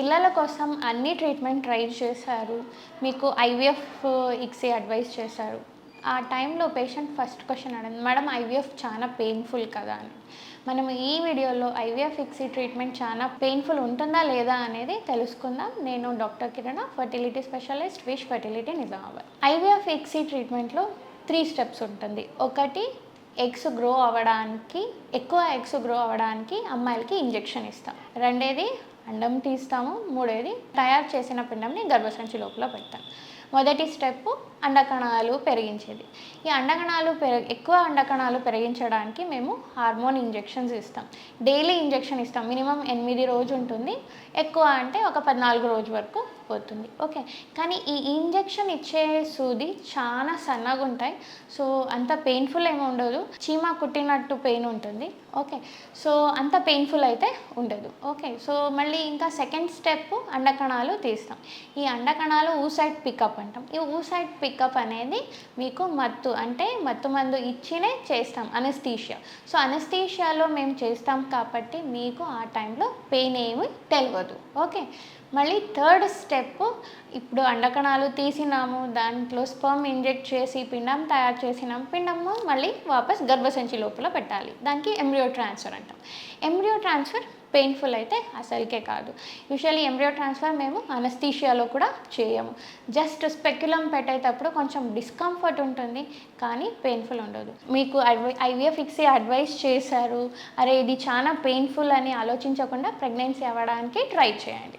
పిల్లల కోసం అన్ని ట్రీట్మెంట్ ట్రై చేశారు. మీకు ఐవీఎఫ్ ఇక్సీ అడ్వైస్ చేశారు. ఆ టైంలో పేషెంట్ ఫస్ట్ క్వశ్చన్ అడిగింది మేడం ఐవీఎఫ్ చాలా పెయిన్ఫుల్ కదా అని. మనం ఈ వీడియోలో ఐవీఎఫ్ ఇక్సీ ట్రీట్మెంట్ చాలా పెయిన్ఫుల్ ఉంటుందా లేదా అనేది తెలుసుకుందాం. నేను doctor Kirana fertility specialist Wish fertility Nizamabad. IVF ICSI ట్రీట్మెంట్లో three steps ఉంటుంది. ఒకటి ఎగ్స్ గ్రో అవ్వడానికి ఎక్కువ ఎగ్స్ గ్రో అవ్వడానికి అమ్మాయిలకి ఇంజెక్షన్ ఇస్తాం. రెండేది అండం తీస్తాము మూడేది తయారు చేసిన పిండంని గర్భసంచి లోపల పెడతాం. మొదటి స్టెప్ అండకణాలు పెరిగించేది. ఈ అండకణాలు పెరి ఎక్కువ అండకణాలు పెరిగించడానికి మేము హార్మోన్ ఇంజెక్షన్స్ ఇస్తాం. డైలీ ఇంజెక్షన్ ఇస్తాం. మినిమం ఎనిమిది రోజు ఉంటుంది. ఎక్కువ అంటే ఒక పద్నాలుగు రోజు వరకు పోతుంది. ఓకే. కానీ ఈ ఇంజెక్షన్ ఇచ్చే సూది చాలా సన్నగా ఉంటాయి. సో అంత పెయిన్ఫుల్ ఏమి ఉండదు. చీమ కుట్టినట్టు పెయిన్ ఉంటుంది. ఓకే. సో అంత పెయిన్ఫుల్ అయితే ఉండదు. ఓకే. సో మళ్ళీ ఇంకా సెకండ్ స్టెప్ అండకణాలు తీస్తాం. ఈ అండకణాలు ఊసైడ్ పికప్ అంటాం. ఈ ఊసైడ్ పికప్ అనేది మీకు మత్తు అంటే మత్తు మందు ఇచ్చినే చేస్తాం అనస్థీషియా సో అనస్థీషియాలో మేము చేస్తాం కాబట్టి మీకు ఆ టైంలో పెయిన్ ఏమి తెలియదు ఓకే మళ్ళీ థర్డ్ స్టెప్ ఇప్పుడు అండకణాలు తీసినాము దాంట్లో స్పర్మ్ ఇంజెక్ట్ చేసి పిండం తయారు చేసినాం పిండము మళ్ళీ వాపస్ గర్భసంచి లోపల పెట్టాలి. దానికి ఎంబ్రియో ట్రాన్స్ఫర్ అంటాం. ఎంబ్రియో ట్రాన్స్ఫర్ పెయిన్ఫుల్ అయితే అసలుకే కాదు. యూజువల్లీ ఎంబ్రియో ట్రాన్స్ఫర్ మేము అనస్థీషియాలో కూడా చేయము. జస్ట్ స్పెక్యులం పెట్టేటప్పుడు కొంచెం డిస్కంఫర్ట్ ఉంటుంది కానీ పెయిన్ఫుల్ ఉండదు. మీకు ఐవీఎఫ్ ఇక్సీ అడ్వైస్ చేశారు. అరే ఇది చాలా పెయిన్ఫుల్ అని ఆలోచించకుండా ప్రెగ్నెన్సీ అవ్వడానికి ట్రై చేయండి.